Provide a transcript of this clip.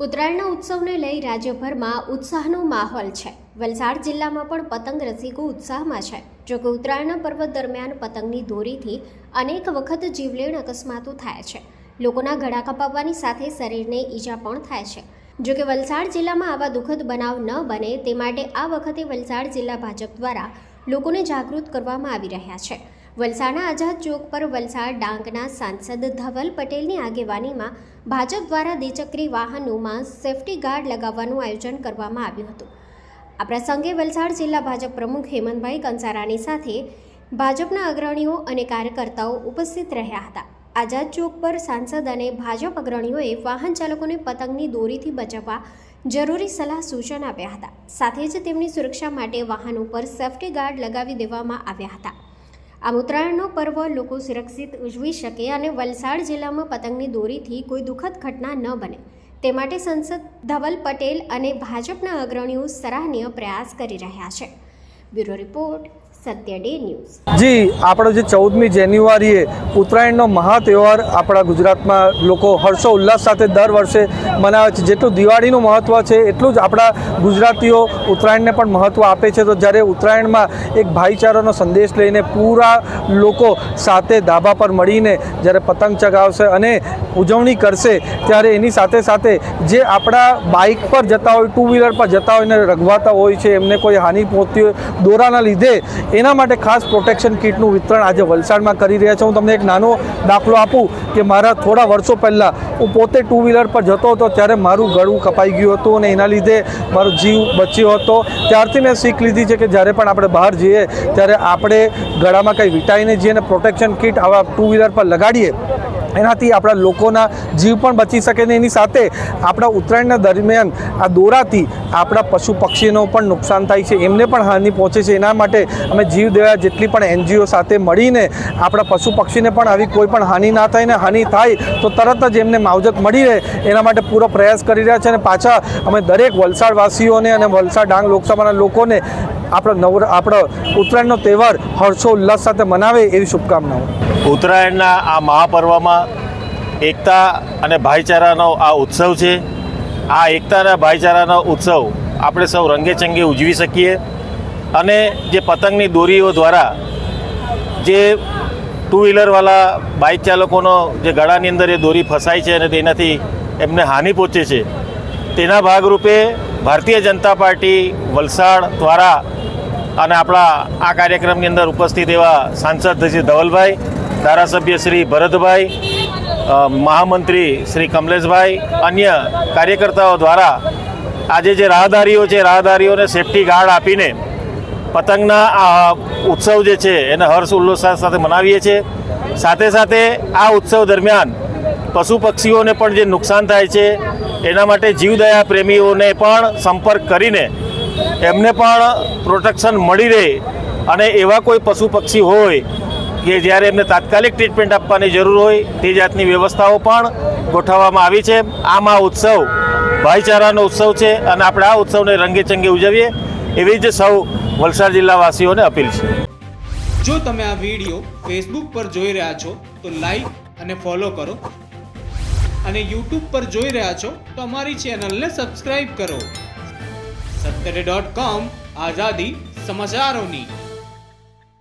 ઉત્તરાયણના ઉત્સવને લઈ રાજ્યભરમાં ઉત્સાહનો માહોલ છે. વલસાડ જિલ્લામાં પણ પતંગ રસિકો ઉત્સાહમાં છે. જોકે ઉત્તરાયણના પર્વ દરમિયાન પતંગની દોરીથી અનેક વખત જીવલેણ અકસ્માતો થાય છે. લોકોના ગળા કપાવવાની સાથે શરીરને ઈજા પણ થાય છે. જોકે વલસાડ જિલ્લામાં આવા દુઃખદ બનાવ ન બને તે માટે આ વખતે વલસાડ જિલ્લા ભાજપ દ્વારા લોકોને જાગૃત કરવામાં આવી રહ્યા છે. વલસાડના આઝાદ ચોક પર વલસાડ ડાંગના સાંસદ ધવલ પટેલની આગેવાનીમાં ભાજપ દ્વારા દ્વિચક્રી વાહનોમાં સેફટી ગાર્ડ લગાવવાનું આયોજન કરવામાં આવ્યું હતું. આ પ્રસંગે વલસાડ જિલ્લા ભાજપ પ્રમુખ હેમંતભાઈ કંસારાની સાથે ભાજપના અગ્રણીઓ અને કાર્યકર્તાઓ ઉપસ્થિત રહ્યા હતા. આઝાદ ચોક પર સાંસદ અને ભાજપ અગ્રણીઓએ વાહન ચાલકોને પતંગની દોરીથી બચાવવા જરૂરી સલાહ સૂચન આપ્યા હતા. સાથે જ તેમની સુરક્ષા માટે વાહનો પર સેફટી ગાર્ડ લગાવી દેવામાં આવ્યા હતા. આમ ઉત્તરાયણનો પર્વ લોકો સુરક્ષિત ઉજવી શકે અને વલસાડ જિલ્લામાં પતંગની દોરીથી કોઈ દુઃખદ ઘટના ન બને. તે માટે સંસદ ધવલ પટેલ અને ભાજપના અગ્રણીઓ સરાહનીય પ્રયાસ કરી રહ્યા છે. બ્યુરો રિપોર્ટ જી, આપણો જે ચૌદમી જાન્યુઆરીએ ઉત્તરાયણનો મહા તહેવાર આપણા ગુજરાતમાં લોકો હર્ષો ઉલ્લાસ સાથે દર વર્ષે મનાવે છે. જેટલું દિવાળીનું મહત્ત્વ છે, એટલું જ આપણા ગુજરાતીઓ ઉત્તરાયણને પણ મહત્ત્વ આપે છે. તો જ્યારે ઉત્તરાયણમાં એક ભાઈચારાનો સંદેશ લઈને પૂરા લોકો સાથે ધાબા પર મળીને જ્યારે પતંગ ચગાવશે અને ઉજવણી કરશે, ત્યારે એની સાથે સાથે જે આપણા બાઇક પર જતા હોય, ટુ વ્હીલર પર જતા હોય ને રગવાતા હોય છે, એમને કોઈ હાનિ પહોંચતી હોય, દોરાના લીધે એના માટે ખાસ પ્રોટેક્શન કીટનું વિતરણ આજે વલસાડમાં કરી રહ્યા છે. હું તમને એક નાનો દાખલો આપું કે મારા થોડા વર્ષો પહેલાં હું પોતે ટુ વ્હીલર પર જતો હતો, ત્યારે મારું ગળું કપાઈ ગયું હતું અને એના લીધે મારો જીવ બચ્યો હતો. ત્યારથી મેં શીખ લીધી છે કે જ્યારે પણ આપણે બહાર જઈએ, ત્યારે આપણે ગળામાં કંઈ વિટાઈને જઈએ અને પ્રોટેક્શન કીટ આવા ટુ વ્હીલર પર લગાડીએ એનાથી આપણા લોકોના જીવ પણ બચી શકે ને એની સાથે આપણા ઉત્તરાયણના દરમિયાન આ દોરાથી આપણા પશુ પક્ષીનો પણ નુકસાન થાય છે, એમને પણ હાનિ પહોંચે છે. એના માટે અમે જીવ દેવા જેટલી પણ એનજીઓ સાથે મળીને આપણા પશુ પક્ષીને પણ આવી કોઈ પણ હાનિ ના થાય ને હાનિ થાય તો તરત જ એમને માવજત મળી રહે. એના માટે પૂરો પ્રયાસ કરી રહ્યા છે અને પાછા અમે દરેક વલસાડવાસીઓને અને વલસાડ ડાંગ લોકસભાના લોકોને આપણો નવ આપણો ઉત્તરાયણનો તહેવાર હર્ષો ઉલ્લાસ સાથે મનાવે એવી શુભકામનાઓ. ઉત્તરાયણના આ મહાપર્વમાં એકતા અને ભાઈચારાનો આ ઉત્સવ છે. આ એકતા અને ભાઈચારાનો ઉત્સવ આપણે સૌ રંગેચંગે ઉજવી શકીએ અને જે પતંગની દોરીઓ દ્વારા જે ટુ વ્હીલરવાળા બાઇક ચાલકોનો જે ગળાની અંદર એ દોરી ફસાય છે અને તેનાથી એમને હાનિ પહોંચે છે. તેના ભાગરૂપે ભારતીય જનતા પાર્ટી વલસાડ દ્વારા અને આપણા આ કાર્યક્રમની અંદર ઉપસ્થિત એવા સાંસદ ધવલભાઈ ધારાસભ્ય શ્રી ભરતભાઈ મહામંત્રી શ્રી કમલેશભાઈ, અન્ય કાર્યકર્તાઓ દ્વારા આજે જે રાહદારીઓ છે, રાહદારીઓને સેફટી ગાર્ડ આપીને પતંગના આ ઉત્સવ જે છે, એને હર્ષ ઉલ્લાસ સાથે મનાવીએ છીએ. સાથે સાથે આ ઉત્સવ દરમિયાન પશુ પક્ષીઓને પણ જે નુકસાન થાય છે, એના માટે જીવદયા પ્રેમીઓને પણ સંપર્ક કરીને એમને પણ પ્રોટેક્શન મળી રહે અને એવા કોઈ પશુ પક્ષી હોય કે જ્યારે એમને તાત્કાલિક ટ્રીટમેન્ટ આપવાની જરૂર હોય તે જાતની વ્યવસ્થાઓ પણ ગોઠવવામાં આવી છે. આમ આ ઉત્સવ ભાઈચારાનો ઉત્સવ છે અને આપણે આ ઉત્સવને રંગેચંગે ઉજવીએ એવી જ સૌ વલસાડ જિલ્લાવાસીઓને અપીલ છે. જો તમે આ વીડિયો ફેસબુક પર જોઈ રહ્યા છો, તો લાઈક અને ફોલો કરો. અને યુટ્યુબ પર જોઈ રહ્યા છો, તો અમારી ચેનલને સબસ્ક્રાઈબ કરો. સત્તરે ડોટ કોમ આઝાદી સમાચારોની.